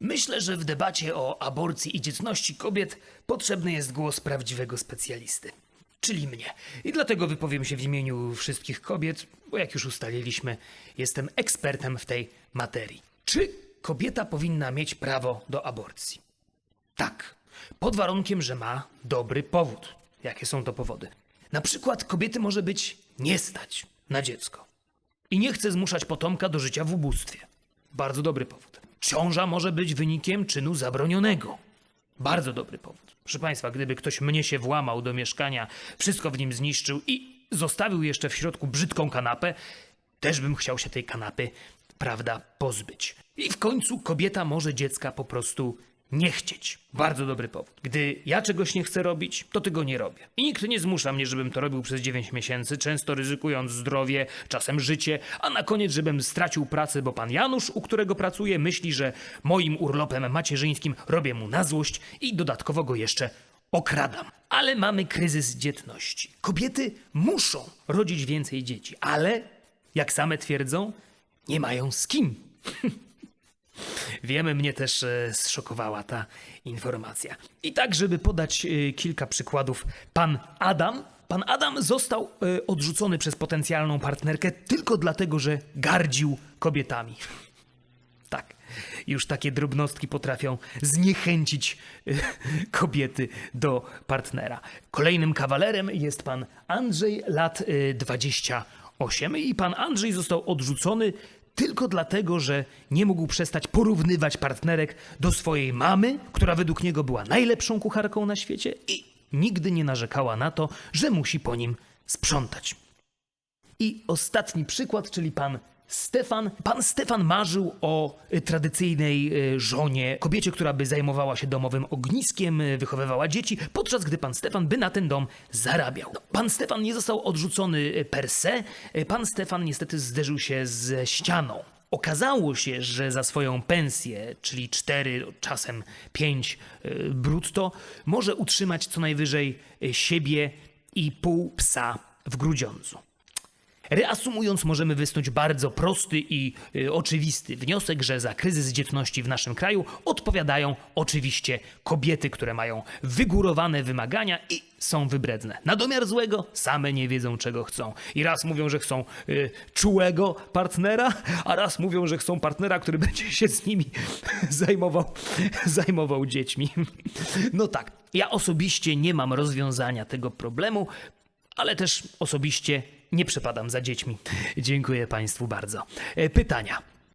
Myślę, że w debacie o aborcji i dzietności kobiet potrzebny jest głos prawdziwego specjalisty, czyli mnie. I dlatego wypowiem się w imieniu wszystkich kobiet, bo jak już ustaliliśmy, jestem ekspertem w tej materii. Czy kobieta powinna mieć prawo do aborcji? Tak, pod warunkiem, że ma dobry powód. Jakie są to powody? Na przykład kobiety może być nie stać na dziecko i nie chce zmuszać potomka do życia w ubóstwie. Bardzo dobry powód. Ciąża może być wynikiem czynu zabronionego. Bardzo dobry powód. Proszę Państwa, gdyby ktoś mnie się włamał do mieszkania, wszystko w nim zniszczył i zostawił jeszcze w środku brzydką kanapę, też bym chciał się tej kanapy, prawda, pozbyć. I w końcu kobieta może dziecka po prostu nie chcieć. Bardzo dobry powód. Gdy ja czegoś nie chcę robić, to tego nie robię. I nikt nie zmusza mnie, żebym to robił przez 9 miesięcy, często ryzykując zdrowie, czasem życie, a na koniec, żebym stracił pracę, bo pan Janusz, u którego pracuję, myśli, że moim urlopem macierzyńskim robię mu na złość i dodatkowo go jeszcze okradam. Ale mamy kryzys dzietności. Kobiety muszą rodzić więcej dzieci, ale, jak same twierdzą, nie mają z kim. Wiemy, mnie też e, zszokowała ta informacja. I tak, żeby podać e, kilka przykładów, pan Adam. Pan Adam został e, odrzucony przez potencjalną partnerkę tylko dlatego, że gardził kobietami. Tak, już takie drobnostki potrafią zniechęcić kobiety do partnera. Kolejnym kawalerem jest pan Andrzej, lat e, 28. I pan Andrzej został odrzucony tylko dlatego, że nie mógł przestać porównywać partnerek do swojej mamy, która według niego była najlepszą kucharką na świecie i nigdy nie narzekała na to, że musi po nim sprzątać. I ostatni przykład, czyli pan Stefan. Pan Stefan marzył o y, tradycyjnej y, żonie, kobiecie, która by zajmowała się domowym ogniskiem, y, wychowywała dzieci, podczas gdy pan Stefan by na ten dom zarabiał. No, pan Stefan nie został odrzucony per se, pan Stefan niestety zderzył się ze ścianą. Okazało się, że za swoją pensję, czyli 4, czasem 5 y, brutto, może utrzymać co najwyżej siebie i pół psa w Grudziądzu. Reasumując, możemy wysnuć bardzo prosty i y, oczywisty wniosek, że za kryzys dzietności w naszym kraju odpowiadają oczywiście kobiety, które mają wygórowane wymagania i są wybredne. Na domiar złego same nie wiedzą, czego chcą. I raz mówią, że chcą y, czułego partnera, a raz mówią, że chcą partnera, który będzie się z nimi zajmował, zajmował dziećmi. No tak, ja osobiście nie mam rozwiązania tego problemu, ale też osobiście nie przepadam za dziećmi. Dziękuję Państwu bardzo. E, Pytania.